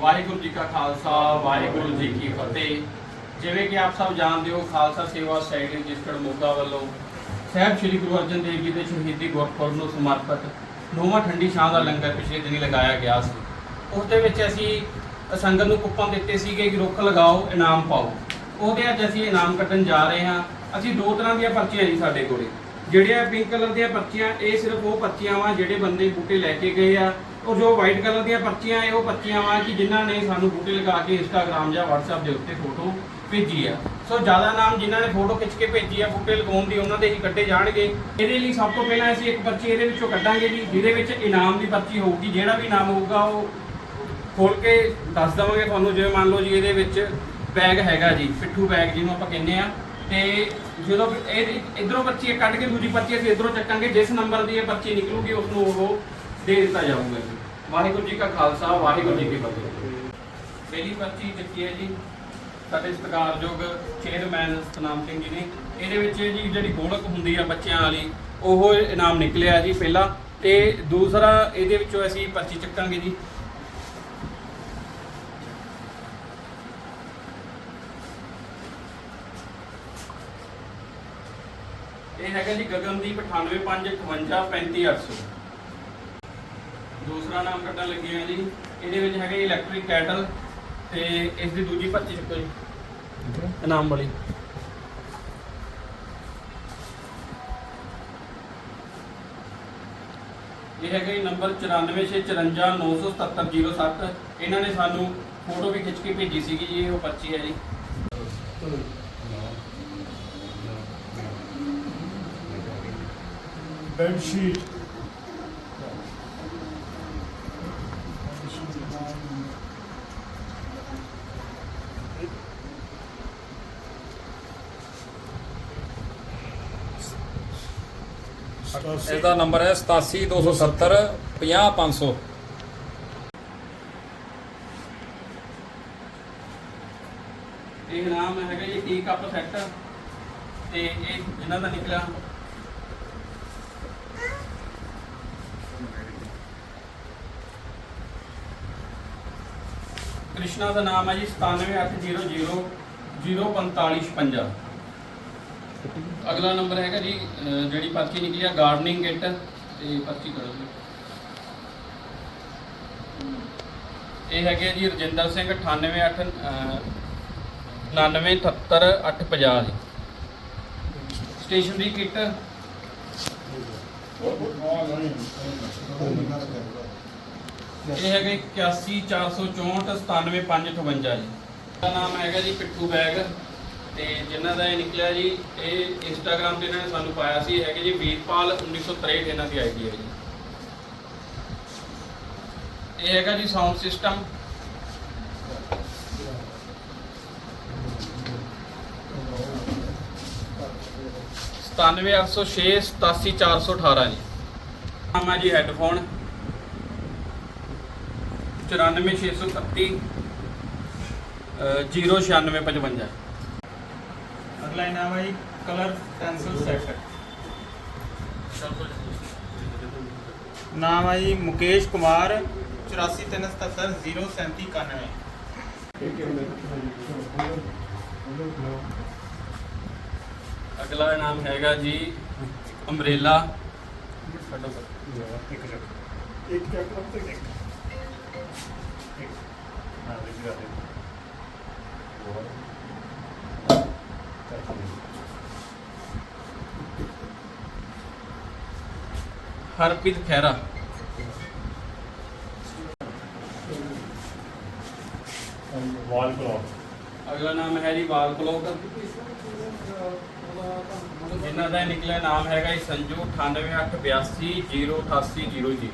ਵਾਹਿਗੁਰੂ ਜੀ ਕਾ ਖਾਲਸਾ, ਵਾਹਿਗੁਰੂ ਜੀ ਕੀ ਫਤਿਹ। ਜਿਵੇਂ ਕਿ ਆਪ ਸਭ ਜਾਣਦੇ ਹੋ, ਖਾਲਸਾ ਸੇਵਾ ਸੋਸਾਇਟੀ ਰਜਿਸਟਰਡ ਮੋਗਾ ਵੱਲੋਂ ਸਾਹਿਬ ਸ੍ਰੀ ਗੁਰੂ ਅਰਜਨ ਦੇਵ ਜੀ ਦੇ ਸ਼ਹੀਦੀ ਗੁਰਪੁਰਬ ਨੂੰ ਸਮਰਪਿਤ ਨੌਵਾਂ ਠੰਡੀ ਛਾਂ ਦਾ ਲੰਗਰ ਪਿਛਲੇ ਦਿਨੀ ਲਗਾਇਆ ਗਿਆ ਸੀ। ਉਸ ਦੇ ਵਿੱਚ ਅਸੀਂ ਸੰਗਤ ਨੂੰ ਕੁੱਪਾਂ ਦਿੱਤੇ ਸੀਗੇ ਕਿ ਰੁੱਖ ਲਗਾਓ, ਇਨਾਮ ਪਾਓ। ਉਹਦੇ ਅੱਜ ਅਸੀਂ ਇਨਾਮ ਕੱਢਣ ਜਾ ਰਹੇ ਹਾਂ। ਅਸੀਂ ਦੋ ਤਰ੍ਹਾਂ ਦੀਆਂ ਪਰਚੀਆਂ ਜੀ ਸਾਡੇ ਕੋਲੇ। ਜਿਹੜੀਆਂ ਪਿੰਕ ਕਲਰ ਦੀਆਂ ਪਰਚੀਆਂ, ਇਹ ਸਿਰਫ ਉਹ ਪਰਚੀਆਂ ਵਾ ਜਿਹੜੇ ਬੰਦੇ ਬੂਟੇ ਲੈ ਕੇ ਗਏ ਆ। ਔਰ ਜੋ ਵਾਈਟ ਕਲਰ ਦੀਆਂ ਪਰਚੀਆਂ, ਇਹ ਉਹ ਪਰਚੀਆਂ ਵਾ ਕਿ ਜਿਨ੍ਹਾਂ ਨੇ ਸਾਨੂੰ ਬੂਟੇ ਲਗਾ ਕੇ ਇੰਸਟਾਗ੍ਰam ਜਾਂ WhatsApp ਦੇ ਉੱਤੇ ਫੋਟੋ ਭੇਜੀ ਆ। ਸੋ ਜ਼ਿਆਦਾ ਨਾਮ ਜਿਨ੍ਹਾਂ ਨੇ ਫੋਟੋ ਖਿੱਚ ਕੇ ਭੇਜੀ ਆ ਬੂਟੇ ਲਗਾਉਣ ਦੀ, ਉਹਨਾਂ ਦੇ ਹੀ ਕੱਢੇ ਜਾਣਗੇ। ਇਹਦੇ ਲਈ ਸਭ ਤੋਂ ਪਹਿਲਾਂ ਅਸੀਂ ਇੱਕ ਪਰਚੀ ਇਹਦੇ ਵਿੱਚੋਂ ਕੱਢਾਂਗੇ ਜੀ, ਜਿਹਦੇ ਵਿੱਚ ਇਨਾਮ ਦੀ ਪਰਚੀ ਹੋਊਗੀ। ਜਿਹੜਾ ਵੀ ਇਨਾਮ ਹੋਊਗਾ, ਉਹ ਖੋਲ ਕੇ ਦੱਸ ਦਵਾਂਗੇ ਤੁਹਾਨੂੰ। ਜਿਵੇਂ ਮੰਨ ਲਓ ਜੀ ਇਹਦੇ ਵਿੱਚ ਬੈਗ ਹੈਗਾ ਜੀ, ਪਿੱਠੂ ਬੈਗ ਜਿਹਨੂੰ ਆਪਾਂ ਕਹਿੰਦੇ ਆ। ਤੇ ਜਦੋਂ ਇਹ ਇਧਰੋਂ ਪਰਚੀ ਇਹ ਕੱਢ ਕੇ ਦੂਜੀ ਪਰਚੀ ਅਸੀਂ ਇਧਰੋਂ ਚੱਕਾਂਗੇ, ਜਿਸ ਨੰਬਰ ਦੀ ਇਹ ਪਰਚੀ ਨਿਕਲੂਗੀ ਉਸ ਨੂੰ ਉਹ ਦੇ ਦਿੱਤਾ ਜਾਊਗਾ ਜੀ। ਵਾਹਿਗੁਰੂ ਜੀ ਕਾ ਖਾਲਸਾ, ਵਾਹਿਗੁਰੂ ਜੀ ਕੀ ਫਤਿਹ। ਪਹਿਲੀ ਪਰਚੀ ਚੱਕੀ ਹੈ ਜੀ। ਸਾਡੇ ਸਤਿਕਾਰਯੋਗ ਚੇਅਰਮੈਨ ਸਤਨਾਮ ਸਿੰਘ ਜੀ ਨੇ। ਇਹਦੇ ਵਿੱਚ ਜੀ ਜਿਹੜੀ ਗੋਲਕ ਹੁੰਦੀ ਆ ਬੱਚਿਆਂ ਵਾਲੀ, ਉਹ ਇਨਾਮ ਨਿਕਲਿਆ ਜੀ ਪਹਿਲਾ। ਤੇ ਦੂਸਰਾ, ਇਹਦੇ ਵਿੱਚੋਂ ਅਸੀਂ ਪਰਚੀ ਚੱਕਾਂਗੇ ਜੀ। ਇਹ ਹੈਗਾ ਜੀ ਗਗਨਦੀਪ 9855535800 ਦੂਸਰਾ ਨਾਮ ਕੱਢਣ ਲੱਗੇ ਆ ਜੀ। ਇਹਦੇ ਵਿੱਚ ਹੈਗਾ ਇਲੈਕਟ੍ਰਿਕ ਕੈਟਲ ਤੇ ਇਸ ਦੀ ਦੂਜੀ ਪਰਚੀ ਚੱਕੋ ਜੀ। ਇਨਾਮ ਵਾਲੀ। ਇਹ ਹੈਗਾ ਜੀ ਨੰਬਰ 9465497707 ਇਹਨਾਂ ਨੇ ਸਾਨੂੰ ਫੋਟੋ ਵੀ ਖਿੱਚ ਕੇ ਭੇਜੀ ਸੀਗੀ ਜੀ ਇਹ ਉਹ ਪਰਚੀ ਹੈ ਜੀ। ਬੈੱਡ ਸ਼ੀਟ ਇਹਦਾ ਨੰਬਰ ਹੈ 87270 50500 ਇਹ ਨਾਮ ਹੈਗਾ ਜੀ ਟੀ ਕੱਪ ਸੈੱਟ। ਤੇ ਇਹ ਇਹਨਾਂ ਦਾ ਨਿਕਲਿਆ ਕ੍ਰਿਸ਼ਨਾ ਦਾ ਨਾਮ ਹੈ ਜੀ 97800 04556 ਅਗਲਾ ਨੰਬਰ ਹੈਗਾ ਜੀ ਜਿਹੜੀ ਪਰਚੀ ਨਿਕਲੀ ਆ ਗਾਰਡਨਿੰਗ ਕਿੱਟ ਤੇ ਪਰਚੀ ਕਰੋ ਜੀ ਇਹ ਹੈਗੇ ਜੀ ਰਜਿੰਦਰ ਸਿੰਘ 988 9977850 ਜੀ ਸਟੇਸ਼ਨਰੀ ਕਿੱਟ ਇਹ ਹੈਗਾ 81464 97558 ਜੀ। ਦਾ ਨਾਮ ਹੈਗਾ ਜੀ ਪਿੱਠੂ ਬੈਗ ਤੇ ਜਿਨ੍ਹਾਂ ਦਾ ਇਹ ਨਿਕਲਿਆ ਜੀ, ਇਹ ਇੰਸਟਾਗ੍ਰam ਤੇ ਇਹਨਾਂ ਨੇ ਸਾਨੂੰ ਪਾਇਆ ਸੀ, ਇਹ ਹੈਗੇ ਜੀ ਵੀਰਪਾਲ 1963 ਇਹਨਾਂ ਦੀ ਆਈਡੀ ਹੈ ਜੀ। ਇਹ ਹੈਗਾ ਜੀ ਸਾਊਂਡ ਸਿਸਟਮ ਸਤਾਨਵੇਂ ਅੱਠ ਸੌ ਛੇ ਸਤਾਸੀ ਚਾਰ ਸੌ ਅਠਾਰਾਂ ਜੀ। ਨਾਮ ਹੈ ਜੀ ਹੈੱਡਫੋਨ ਚੁਰਾਨਵੇਂ ਛੇ ਸੌ ਇਕੱਤੀ ਜੀਰੋ ਛਿਆਨਵੇਂ ਪਚਵੰਜਾ। ਅਗਲਾ ਇਨਾਮ ਹੈ ਜੀ ਕਲਰ ਪੈਨਸਲ ਸੈੱਟ। ਨਾਮ ਹੈ ਜੀ ਮੁਕੇਸ਼ ਕੁਮਾਰ 8437703791 ਅਗਲਾ ਨਾਮ ਹੈਗਾ ਜੀ ਅੰਬ੍ਰੇਲਾ। ਇੱਕ ਤੇ ਇੱਕ ਦੇ ਹਰਪ੍ਰੀਤ ਖਹਿਰਾ। ਵਾਲ ਕਲੌਕ। ਅਗਲਾ ਨਾਮ ਹੈ ਜੀ ਵਾਲ ਕਲੋਕ। ਜਿਨ੍ਹਾਂ ਦਾ ਨਿਕਲਿਆ ਨਾਮ ਹੈਗਾ ਜੀ ਸੰਜੂ 9882808800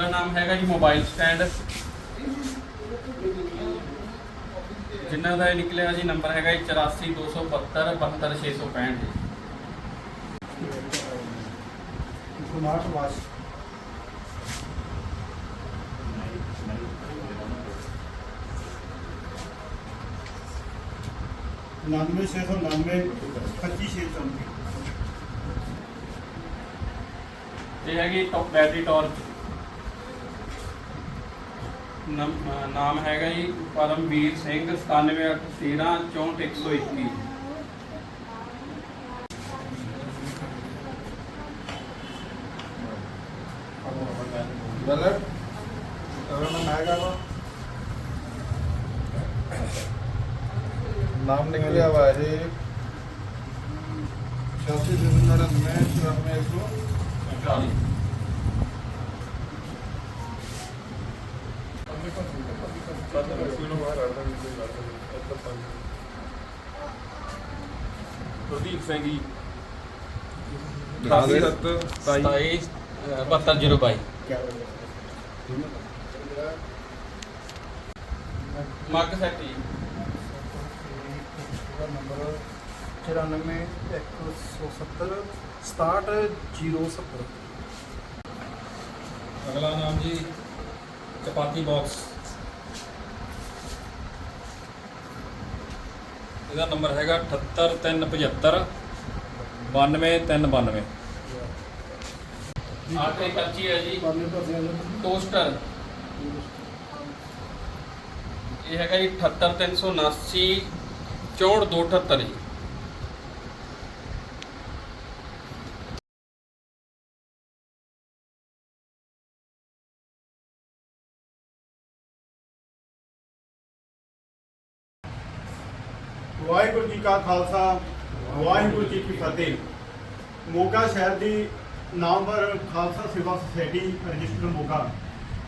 ਅਗਲਾ ਨਾਮ ਹੈਗਾ ਜੀ ਮੋਬਾਈਲ ਸਟੈਂਡ। ਜਿਨ੍ਹਾਂ ਦਾ ਇਹ ਨਿਕਲਿਆ ਜੀ ਨੰਬਰ ਹੈਗਾ ਜੀ 8427272665 ਸਮਾਰਟ ਵਾਚ ਨਾਨਵੇਂ ਛੇ ਸੌ ਨਾਨਵੇਂ ਪੱਚੀ ਛੇ ਚੌਂਤੀ ਤੇ ਹੈਗੀ ਟੌਪ ਬੈਟਰੀ ਟਾਰਚ ਨਮ- ਨਾਮ ਹੈਗਾ ਜੀ ਪਰਮਵੀਰ ਸਿੰਘ 97813 64121 ਬਲਰ ਉਹਨਾਂ ਨਾਮ ਹੈਗਾ ਵਾ? ਨਾਮ ਨਿਕਲਿਆ ਵਾ ਇਹ। 86 ਦਿਨ ਪ੍ਰਦੀਪ ਸਿੰਘ ਜੀ। ਦਿਖਾ ਦੇ 27 7202 ਮੱਗ ਸੈਟ ਜੀ। ਨੰਬਰ 94 170 670 ਅਗਲਾ ਨਾਮ ਜੀ। ਚਪਾਤੀ ਬਾਕਸ ਇਹਦਾ ਨੰਬਰ ਹੈਗਾ 78375 92392 ਆਖਰੀ ਕਰਚੀ ਹੈ ਜੀ। ਟੋਸਟਰ ਇਹ ਹੈਗਾ ਜੀ 78379 64278 ਜੀ। ਵਾਹਿਗੁਰੂ ਜੀ ਕਾ ਖਾਲਸਾ, ਵਾਹਿਗੁਰੂ ਜੀ ਕੀ ਫਤਿਹ। ਮੋਗਾ ਸ਼ਹਿਰ ਦੀ ਨਾਮਵਰ ਖਾਲਸਾ ਸੇਵਾ ਸੁਸਾਇਟੀ ਰਜਿਸਟਰ ਮੋਗਾ,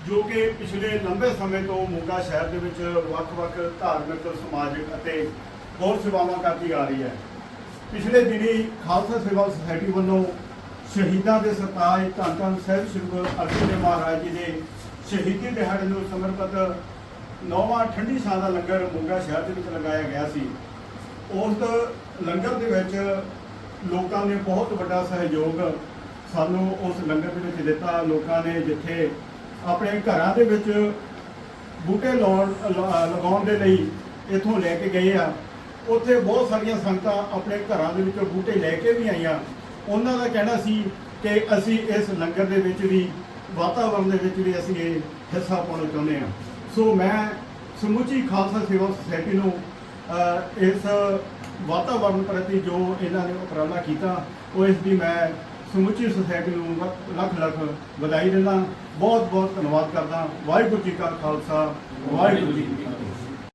ਜੋ ਕਿ ਪਿਛਲੇ ਲੰਬੇ ਸਮੇਂ ਤੋਂ ਮੋਗਾ ਸ਼ਹਿਰ ਦੇ ਵਿੱਚ ਵੱਖ-ਵੱਖ ਧਾਰਮਿਕ, ਸਮਾਜਿਕ ਅਤੇ ਹੋਰ ਸੇਵਾਵਾਂ ਕਰਦੀ ਆ ਰਹੀ ਹੈ। ਪਿਛਲੇ ਦਿਨੀ ਖਾਲਸਾ ਸੇਵਾ ਸੁਸਾਇਟੀ ਵੱਲੋਂ ਸ਼ਹੀਦਾਂ ਦੇ ਸਰਤਾਜ ਧੰਨ ਧੰਨ ਸਾਹਿਬ ਸ੍ਰੀ ਗੁਰੂ ਅਰਜਨ ਦੇਵ ਮਹਾਰਾਜ ਜੀ ਦੇ ਸ਼ਹੀਦੀ ਦਿਹਾੜੇ ਨੂੰ ਸਮਰਪਿਤ ਨੌਵਾਂ ਠੰਡੀ ਛਾਂ ਦਾ ਲੰਗਰ ਮੋਗਾ ਸ਼ਹਿਰ ਦੇ ਵਿੱਚ ਲਗਾਇਆ ਗਿਆ ਸੀ। ਉਸ ਲੰਗਰ ਦੇ ਵਿੱਚ ਲੋਕਾਂ ਨੇ ਬਹੁਤ ਵੱਡਾ ਸਹਿਯੋਗ ਸਾਨੂੰ ਉਸ ਲੰਗਰ ਦੇ ਵਿੱਚ ਦਿੱਤਾ। ਲੋਕਾਂ ਨੇ ਜਿੱਥੇ ਆਪਣੇ ਘਰਾਂ ਦੇ ਵਿੱਚ ਬੂਟੇ ਲਾਉਣ, ਲ- ਲਗਾਉਣ ਦੇ ਲਈ ਇਥੋਂ ਲੈ ਕੇ ਗਏ ਆ। ਉੱਥੇ ਬਹੁਤ ਸਾਰੀਆਂ ਸੰਗਤਾਂ ਆਪਣੇ ਘਰਾਂ ਦੇ ਵਿੱਚੋਂ ਬੂਟੇ ਲੈ ਕੇ ਵੀ ਆਈਆਂ। ਉਹਨਾਂ ਦਾ ਕਹਿਣਾ ਸੀ ਕਿ ਅਸੀਂ ਇਸ ਲੰਗਰ ਦੇ ਵਿੱਚ ਵੀ ਵਾਤਾਵਰਣ ਦੇ ਵਿੱਚ ਵੀ ਅਸੀਂ ਇਹ ਹਿੱਸਾ ਪਾਉਣਾ ਚਾਹੁੰਦੇ ਹਾਂ। ਸੋ ਮੈਂ ਸਮੁੱਚੀ ਖਾਲਸਾ ਸੇਵਾ ਸੁਸਾਇਟੀ ਨੂੰ ਇਸ ਵਾਤਾਵਰਣ ਪ੍ਰਤੀ ਜੋ ਇਹਨਾਂ ਨੇ ਉਪਰਾਲਾ ਕੀਤਾ, ਉਹ ਇਸ ਦੀ ਮੈਂ ਸਮੁੱਚੀ ਸੁਸਾਇਟੀ ਨੂੰ ਲੱਖ- ਲੱਖ ਲੱਖ ਵਧਾਈ ਦਿੰਦਾ। ਬਹੁਤ ਬਹੁਤ ਧੰਨਵਾਦ ਕਰਦਾ। ਵਾਹਿਗੁਰੂ ਜੀ ਕਾ ਖਾਲਸਾ, ਵਾਹਿਗੁਰੂ ਜੀ ਕੀ ਫਤਿਹ।